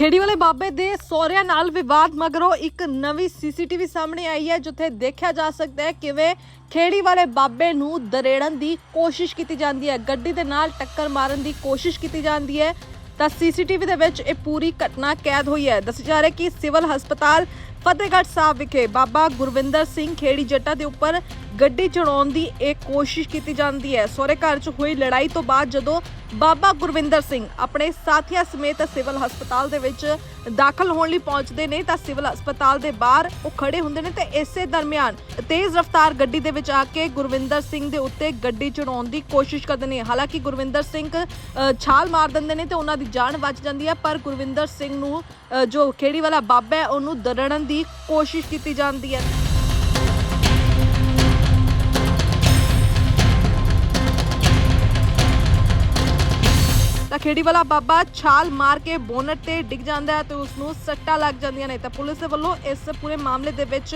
ਖੇੜੀ ਵਾਲੇ ਬਾਬੇ ਦੇ ਸਹੁਰਿਆਂ ਨਾਲ ਵਿਵਾਦ, ਮਗਰੋਂ ਇੱਕ ਨਵੀਂ ਸੀਸੀਟੀਵੀ ਸਾਹਮਣੇ ਆਈ ਹੈ, ਜਿੱਥੇ ਦੇਖਿਆ ਜਾ ਸਕਦਾ ਹੈ ਕਿਵੇਂ ਖੇੜੀ ਵਾਲੇ ਬਾਬੇ ਨੂੰ ਦਰੇੜਨ ਦੀ ਕੋਸ਼ਿਸ਼ ਕੀਤੀ ਜਾਂਦੀ ਹੈ। ਗੱਡੀ ਦੇ ਨਾਲ ਟੱਕਰ ਮਾਰਨ ਦੀ ਕੋਸ਼ਿਸ਼ ਕੀਤੀ ਜਾਂਦੀ ਹੈ। ਤਾਂ ਸੀਸੀਟੀਵੀ ਦੇ ਵਿੱਚ ਇਹ ਪੂਰੀ ਘਟਨਾ ਕੈਦ ਹੋਈ ਹੈ। ਦੱਸਿਆ ਜਾ ਰਿਹਾ ਕਿ ਸਿਵਲ ਹਸਪਤਾਲ ਫਤਿਹਗੜ੍ਹ ਸਾਹਿਬ ਵਿਖੇ ਬਾਬਾ ਗੁਰਵਿੰਦਰ ਸਿੰਘ ਖੇੜੀ ਜੱਟਾ ਦੇ ਉੱਪਰ ਗੱਡੀ ਚੜਾਉਣ ਦੀ ਇਹ ਕੋਸ਼ਿਸ਼ ਕੀਤੀ ਜਾਂਦੀ ਹੈ। ਸਹੁਰੇ ਘਰ 'ਚ ਹੋਈ ਲੜਾਈ ਤੋਂ ਬਾਅਦ ਜਦੋਂ ਬਾਬਾ ਗੁਰਵਿੰਦਰ ਸਿੰਘ ਆਪਣੇ ਸਾਥੀਆਂ ਸਮੇਤ ਸਿਵਲ ਹਸਪਤਾਲ ਦੇ ਵਿੱਚ ਦਾਖਲ ਹੋਣ ਲਈ ਪਹੁੰਚਦੇ ਨੇ, ਤਾਂ ਸਿਵਲ ਹਸਪਤਾਲ ਦੇ ਬਾਹਰ ਉਹ ਖੜੇ ਹੁੰਦੇ ਨੇ ਤੇ ਇਸੇ ਦਰਮਿਆਨ ਤੇਜ਼ ਰਫ਼ਤਾਰ ਗੱਡੀ ਦੇ ਵਿੱਚ ਆ ਕੇ ਗੁਰਵਿੰਦਰ ਸਿੰਘ ਦੇ ਉੱਤੇ ਗੱਡੀ ਚੜਾਉਣ ਦੀ ਕੋਸ਼ਿਸ਼ ਕਰਦੇ ਨੇ। ਹਾਲਾਂਕਿ ਗੁਰਵਿੰਦਰ ਸਿੰਘ ਛਾਲ ਮਾਰ ਦਿੰਦੇ ਨੇ ਤੇ ਉਹਨਾਂ ਦੀ ਜਾਨ ਬਚ ਜਾਂਦੀ ਹੈ, ਪਰ ਗੁਰਵਿੰਦਰ ਸਿੰਘ ਨੂੰ ਜੋ ਖੇੜੀ ਵਾਲਾ ਬਾਬਾ ਹੈ, ਉਹਨੂੰ ਦਰੜਨ ਦੀ ਕੋਸ਼ਿਸ਼ ਕੀਤੀ ਜਾਂਦੀ ਹੈ। ਤਾਂ ਖੇੜੀ ਵਾਲਾ ਬਾਬਾ ਛਾਲ ਮਾਰ ਕੇ ਬੋਨਟ ਤੇ ਡਿੱਗ ਜਾਂਦਾ ਹੈ ਤੇ ਉਸ ਨੂੰ ਸੱਟਾਂ ਲੱਗ ਜਾਂਦੀਆਂ ਨੇ। ਤਾਂ ਪੁਲਿਸ ਦੇ ਵੱਲੋਂ ਇਸ ਪੂਰੇ ਮਾਮਲੇ ਦੇ ਵਿੱਚ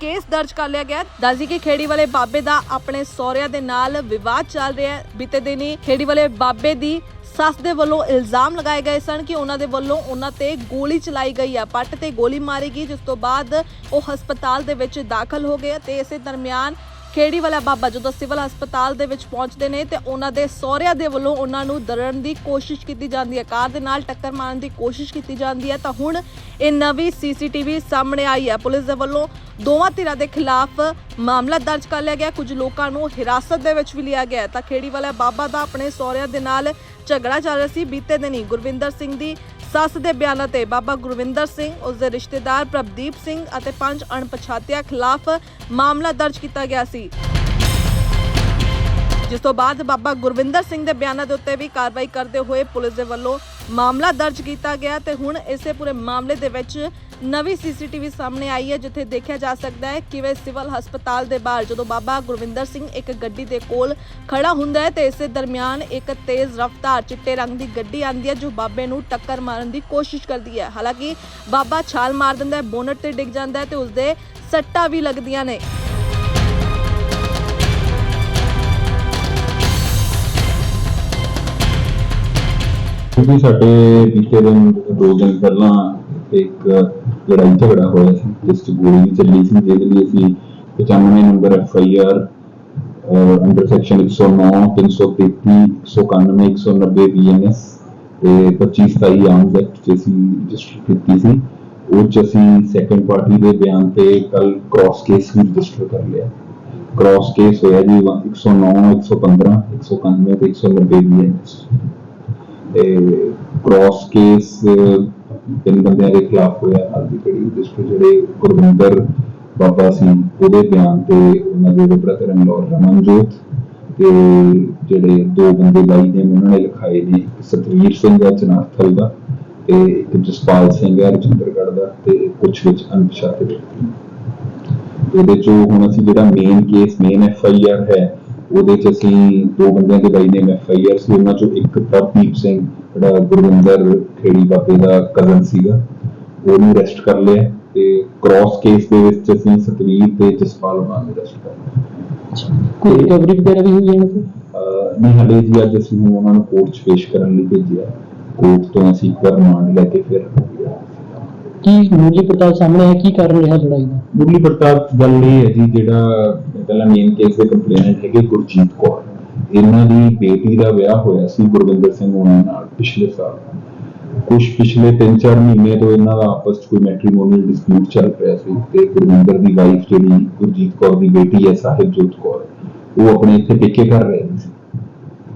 ਕੇਸ ਦਰਜ ਕਰ ਲਿਆ ਗਿਆ ਹੈ। ਦੱਸਦੀ ਕਿ ਖੇੜੀ ਵਾਲੇ ਬਾਬੇ ਦਾ ਆਪਣੇ ਸਹੁਰਿਆਂ ਦੇ ਨਾਲ ਵਿਵਾਦ ਚੱਲ ਰਿਹਾ ਹੈ। ਬੀਤੇ ਦਿਨੀ ਖੇੜੀ ਵਾਲੇ ਬਾਬੇ ਦੀ ਸੱਸ ਦੇ ਵੱਲੋਂ ਇਲਜ਼ਾਮ ਲਗਾਏ ਗਏ ਸਨ ਕਿ ਉਹਨਾਂ ਦੇ ਵੱਲੋਂ ਉਹਨਾਂ ਤੇ ਗੋਲੀ ਚਲਾਈ ਗਈ ਹੈ। ਪੱਟ ਤੇ ਗੋਲੀ ਮਾਰੀ ਗਈ, ਜਿਸ ਤੋਂ ਬਾਅਦ ਉਹ ਹਸਪਤਾਲ ਦੇ ਵਿੱਚ ਦਾਖਲ ਹੋ ਗਏ ਤੇ ਇਸੇ ਦਰਮਿਆਨ ਖੇੜੀ ਵਾਲਾ ਬਾਬਾ ਜਦੋਂ ਸਿਵਲ ਹਸਪਤਾਲ ਦੇ ਵਿੱਚ ਪਹੁੰਚਦੇ ਨੇ ਤੇ ਉਹਨਾਂ ਦੇ ਸਹੁਰਿਆਂ ਦੇ ਵੱਲੋਂ ਉਹਨਾਂ ਨੂੰ ਦਰਨ ਦੀ ਕੋਸ਼ਿਸ਼ ਕੀਤੀ ਜਾਂਦੀ ਹੈ। ਕਾਰ ਦੇ ਨਾਲ ਟੱਕਰ ਮਾਰਨ ਦੀ ਕੋਸ਼ਿਸ਼ ਕੀਤੀ ਜਾਂਦੀ ਹੈ। ਤਾਂ ਹੁਣ ਇਹ ਨਵੀਂ ਸੀਸੀਟੀਵੀ ਸਾਹਮਣੇ ਆਈ ਹੈ। ਪੁਲਿਸ ਦੇ ਵੱਲੋਂ ਦੋਵਾਂ ਧਿਰਾਂ ਦੇ ਖਿਲਾਫ ਮਾਮਲਾ ਦਰਜ ਕਰ ਲਿਆ ਗਿਆ। ਕੁਝ ਲੋਕਾਂ ਨੂੰ ਹਿਰਾਸਤ ਦੇ ਵਿੱਚ ਵੀ ਲਿਆ ਗਿਆ ਤਾਂ ਖੇੜੀ ਵਾਲਾ ਬਾਬਾ ਦਾ ਆਪਣੇ ਸਹੁਰਿਆਂ ਦੇ ਨਾਲ ਝਗੜਾ ਚੱਲ ਰਿਹਾ ਸੀ ਬੀਤੇ ਦਿਨੀ। ਗੁਰਵਿੰਦਰ ਸਿੰਘ ਦੀ ਸੱਸ ਦੇ ਬਿਆਨਾਂ ਤੇ ਬਾਬਾ ਗੁਰਵਿੰਦਰ ਸਿੰਘ ਉਸ ਦੇ ਰਿਸ਼ਤੇਦਾਰ ਪ੍ਰਭਦੀਪ ਸਿੰਘ ਅਤੇ ਪੰਜ ਅਣਪਛਾਤਿਆਂ ਖਿਲਾਫ ਮਾਮਲਾ ਦਰਜ ਕੀਤਾ ਗਿਆ ਸੀ। ਜਿਸ ਤੋਂ ਬਾਅਦ ਬਾਬਾ ਗੁਰਵਿੰਦਰ ਸਿੰਘ ਦੇ ਬਿਆਨਾਂ ਦੇ ਉੱਤੇ ਵੀ ਕਾਰਵਾਈ ਕਰਦੇ ਹੋਏ ਪੁਲਿਸ ਦੇ ਵੱਲੋਂ ਮਾਮਲਾ ਦਰਜ ਕੀਤਾ ਗਿਆ ਤੇ ਹੁਣ ਇਸੇ ਪੂਰੇ ਮਾਮਲੇ ਦੇ ਵਿੱਚ ਨਵੀਂ ਸੀਸੀਟੀਵੀ ਸਾਹਮਣੇ ਆਈ ਹੈ, ਜਿੱਥੇ ਦੇਖਿਆ ਜਾ ਸਕਦਾ ਹੈ ਕਿਵੇਂ ਸਿਵਲ ਹਸਪਤਾਲ ਦੇ ਬਾਹਰ ਜਦੋਂ ਬਾਬਾ ਗੁਰਵਿੰਦਰ ਸਿੰਘ ਇੱਕ ਗੱਡੀ ਦੇ ਕੋਲ ਖੜਾ ਹੁੰਦਾ ਹੈ ਤੇ ਇਸੇ ਦਰਮਿਆਨ ਇੱਕ ਤੇਜ਼ ਰਫ਼ਤਾਰ ਚਿੱਟੇ ਰੰਗ ਦੀ ਗੱਡੀ ਆਂਦੀ ਹੈ, ਜੋ ਬਾਬੇ ਨੂੰ ਟੱਕਰ ਮਾਰਨ ਦੀ ਕੋਸ਼ਿਸ਼ ਕਰਦੀ ਹੈ। ਹਾਲਾਂਕਿ ਬਾਬਾ ਛਾਲ ਮਾਰ ਦਿੰਦਾ ਹੈ, ਬੋਨਟ ਤੇ ਡਿੱਗ ਜਾਂਦਾ ਹੈ ਤੇ ਉਸਦੇ ਸੱਟਾਂ ਵੀ ਲੱਗਦੀਆਂ ਨੇ। ਕਿਉਂਕਿ ਸਾਡੇ ਬੀਤੇ ਦਿਨ ਦੋ ਦਿਨ ਪਹਿਲਾਂ ਇੱਕ ਲੜਾਈ ਝਗੜਾ ਹੋਇਆ ਸੀ ਜਿਸ 'ਚ ਗੋਲੀ ਵੀ ਚੱਲੀ ਸੀ ਜਿਹਦੇ ਲਈ ਅਸੀਂ 95 number F I R under section 109 333 191 190 BNS ਤੇ 25 27 ਆਰਮਸ ਐਕਟ 'ਚ ਅਸੀਂ ਰਜਿਸਟਰ ਕੀਤੀ ਸੀ ਉਹ 'ਚ ਅਸੀਂ ਸੈਕੰਡ ਪਾਰਟੀ ਦੇ ਬਿਆਨ ਤੇ ਕੱਲ ਕ੍ਰਾਸ ਕੇਸ ਵੀ ਰਜਿਸਟਰ ਕਰ ਲਿਆ ਕ੍ਰਾਸ ਕੇਸ ਹੋਇਆ ਜੀ 109 115 191 ਤੇ 190 ਬੀਐਨਐਸ ਤੇ ਕ੍ਰਾਸ ਕੇਸ ਤਿੰਨ ਬੰਦਿਆਂ ਦੇ ਖਿਲਾਫ ਹੋਇਆ। ਹਾਲ ਦੀ ਘੜੀ ਜਿਸ ਵਿੱਚ ਜਿਹੜੇ ਗੁਰਵਿੰਦਰ ਬਾਬਾ ਸੀ, ਉਹਦੇ ਬਿਆਨ ਤੇ ਉਹਨਾਂ ਦੇ ਬ੍ਰਦਰ ਇਨ ਰਮਨਜੋਤ ਤੇ ਜਿਹੜੇ ਦੋ ਬੰਦੇ ਲਾਈ ਨੇ, ਉਹਨਾਂ ਨੇ ਲਿਖਾਏ ਨੇ ਇੱਕ ਸਤਵੀਰ ਸਿੰਘ ਹੈ ਚਨਾਰਥਲ ਦਾ ਤੇ ਇੱਕ ਜਸਪਾਲ ਸਿੰਘ ਹੈ ਰਜਿੰਦਰਗੜ੍ਹ ਦਾ ਤੇ ਕੁਝ ਵਿੱਚ ਅਣਪਛਾਤੇ ਵਿਅਕਤੀ ਇਹਦੇ ਚੋਂ ਹੁਣ ਅਸੀਂ ਜਿਹੜਾ main case main F I R ਹੈ ਉਹਦੇ ਚ ਅਸੀਂ ਦੋ ਬੰਦਿਆਂ ਦੇ ਬਾਈ ਨੇ ਐਫ ਆਈ ਆਰ ਸੀ ਉਹਨਾਂ ਚੋਂ ਇੱਕ ਪ੍ਰਭਦੀਪ ਸਿੰਘ ਜਿਹੜਾ ਗੁਰਵਿੰਦਰ ਖੇੜੀ ਬਾਬੇ ਦਾ ਕਜ਼ਨ ਸੀਗਾ ਉਹਨੂੰ ਅਰੈਸਟ ਕਰ ਲਿਆ ਤੇ ਕ੍ਰਾਸ ਕੇਸ ਦੇ ਵਿੱਚ ਅਸੀਂ ਸਤਵੀਰ ਤੇ ਜਸਪਾਲ ਉਹਨਾਂ ਨੂੰ ਅਰੈਸਟ ਕਰ ਲਿਆ। ਕੋਈ ਰਿਕਵਰੀ ਵਗੈਰਾ ਵੀ ਹੋਈ ਹੈ ਨਹੀਂ ਹਲੇ ਜੀ ਅੱਜ ਅਸੀਂ ਉਹਨਾਂ ਨੂੰ ਕੋਰਟ 'ਚ ਪੇਸ਼ ਕਰਨ ਲਈ ਭੇਜਿਆ। ਕੋਰਟ ਤੋਂ ਅਸੀਂ ਇੱਕ ਵਾਰ ਰਿਮਾਂਡ ਲੈ ਕੇ ਫਿਰ ਕੀ ਮੁੱਢਲੀ ਪੜਤਾਲ ਸਾਹਮਣੇ ਹੈ ਕੀ ਕਾਰਨ ਰਿਹਾ ਲੜਾਈ ਦਾ? ਪੜਤਾਲ ਗੱਲ ਇਹ ਹੈ ਜੀ ਜਿਹੜਾ ਪਹਿਲਾਂ ਮੇਨ ਕੇਸ ਦੇ ਕੰਪਲੇਨੈਂਟ ਹੈਗੇ ਗੁਰਜੀਤ ਕੌਰ। ਇਹਨਾਂ ਦੀ ਬੇਟੀ ਦਾ ਵਿਆਹ ਹੋਇਆ ਸੀ ਗੁਰਵਿੰਦਰ ਸਿੰਘ ਉਹਨਾਂ ਨਾਲ ਪਿਛਲੇ ਸਾਲ। ਕੁਝ ਪਿਛਲੇ 3-4 ਮਹੀਨੇ ਤੋਂ ਇਹਨਾਂ ਦਾ ਆਪਸ 'ਚ ਕੋਈ ਮੈਟ੍ਰੀਮੋਨੀਅਲ ਡਿਸਪਿਊਟ ਚੱਲ ਰਿਹਾ ਸੀ ਤੇ ਗੁਰਵਿੰਦਰ ਦੀ ਵਾਈਫ ਜਿਹੜੀ ਗੁਰਜੀਤ ਕੌਰ ਦੀ ਬੇਟੀ ਹੈ ਸਾਹਿਬਜੋਤ ਕੌਰ, ਉਹ ਆਪਣੇ ਇੱਥੇ ਪੇਕੇ ਕਰ ਰਹੇ ਸੀ।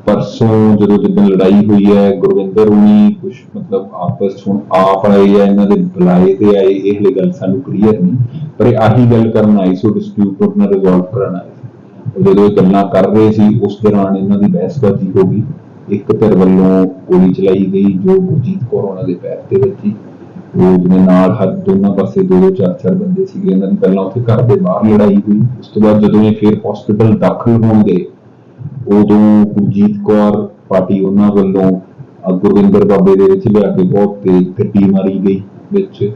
ਪਰਸੋਂ ਜਦੋਂ ਜਿੱਦਣ ਲੜਾਈ ਹੋਈ ਹੈ, ਗੁਰਵਿੰਦਰ ਉਨੀ ਕੁਝ ਮਤਲਬ ਆਪਸ 'ਚ ਹੁਣ ਆਪ ਆਏ ਆ ਇਹਨਾਂ ਦੇ ਬੁਲਾਏ ਤੇ ਆਏ, ਇਹ ਹਲੇ ਗੱਲ ਸਾਨੂੰ ਕਲੀਅਰ ਨਹੀਂ। ਪਰ ਇਹ ਆਹੀ ਗੱਲ ਕਰਨ ਆਈ ਸੋ ਡਿਸਪਿਊਟ ਨੂੰ ਰਿਜ਼ੋਲਵ ਕਰਨ ਆਏ ਸੀ। ਜਦੋਂ ਇਹ ਗੱਲਾਂ ਕਰ ਰਹੇ ਸੀ, ਉਸ ਦੌਰਾਨ ਇਹਨਾਂ ਦੀ ਬਹਿਸਬਾਜ਼ੀ ਹੋ ਗਈ। ਇੱਕ ਧਿਰ ਵੱਲੋਂ ਗੋਲੀ ਚਲਾਈ ਗਈ, ਜੋ ਗੁਰਜੀਤ ਕੌਰ ਉਹਨਾਂ ਦੇ ਪੈਰ ਤੇ ਵੱਜੀ। ਉਹ ਜਿਹਨੇ ਨਾਲ ਹੱਥ ਦੋਨਾਂ ਪਾਸੇ ਦੋ ਦੋ ਚਾਰ ਚਾਰ ਬੰਦੇ ਸੀਗੇ। ਇਹਨਾਂ ਦੀ ਪਹਿਲਾਂ ਉੱਥੇ ਘਰ ਦੇ ਬਾਹਰ ਲੜਾਈ ਹੋਈ। ਉਸ ਤੋਂ ਬਾਅਦ ਜਦੋਂ ਇਹ ਫਿਰ ਹਸਪੀਟਲ ਦਾਖਲ ਹੋਣਗੇ ਉਦੋਂ ਗੁਰਜੀਤ ਕੌਰ ਪਾਰਟੀ ਉਹਨਾਂ ਵੱਲੋਂ ਗੁਰਵਿੰਦਰ ਬਾਬੇ ਦੇ ਵਿੱਚ ਲਿਆ ਕੇ ਬਹੁਤ ਤੇਜ਼ ਗੱਡੀ ਮਾਰੀ ਗਈ ਵਿੱਚ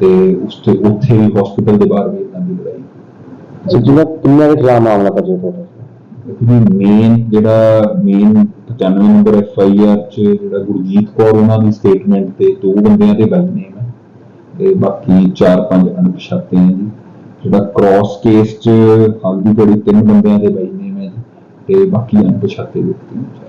ਤੇ ਉਸ ਤੇ ਉੱਥੇ ਵੀ ਹਸਪੀਟਲ ਦੇ ਬਾਹਰ ਵੀ ਇਹਨਾਂ ਦੀ ਲੜਾਈ ਜਿਹੜਾ ਕਿੰਨਾ ਦੇ ਖਿਲਾਫ ਮਾਮਲਾ ਦਰਜ ਹੋਇਆ ਕਿਉਂਕਿ ਮੇਨ ਜਿਹੜਾ main 95 number F I R ਚ ਜਿਹੜਾ ਗੁਰਜੀਤ ਕੌਰ ਉਹਨਾਂ ਦੀ ਸਟੇਟਮੈਂਟ ਤੇ ਦੋ ਬੰਦਿਆਂ ਦੇ ਬਾਈ ਨੇਮ ਹੈ ਤੇ ਬਾਕੀ ਚਾਰ ਪੰਜ ਅਣਪਛਾਤੇ ਹੈ ਜੀ। ਜਿਹੜਾ ਕ੍ਰਾਸ ਕੇਸ ਚ ਹਲਦੀ ਕੋੜੀ ਤਿੰਨ ਬੰਦਿਆਂ ਦੇ ਬਾਈ ਨੇਮ ਹੈ ਤੇ ਬਾਕੀ ਅਣਪਛਾਤੇ ਵਿਅਕਤੀ ਨੇ।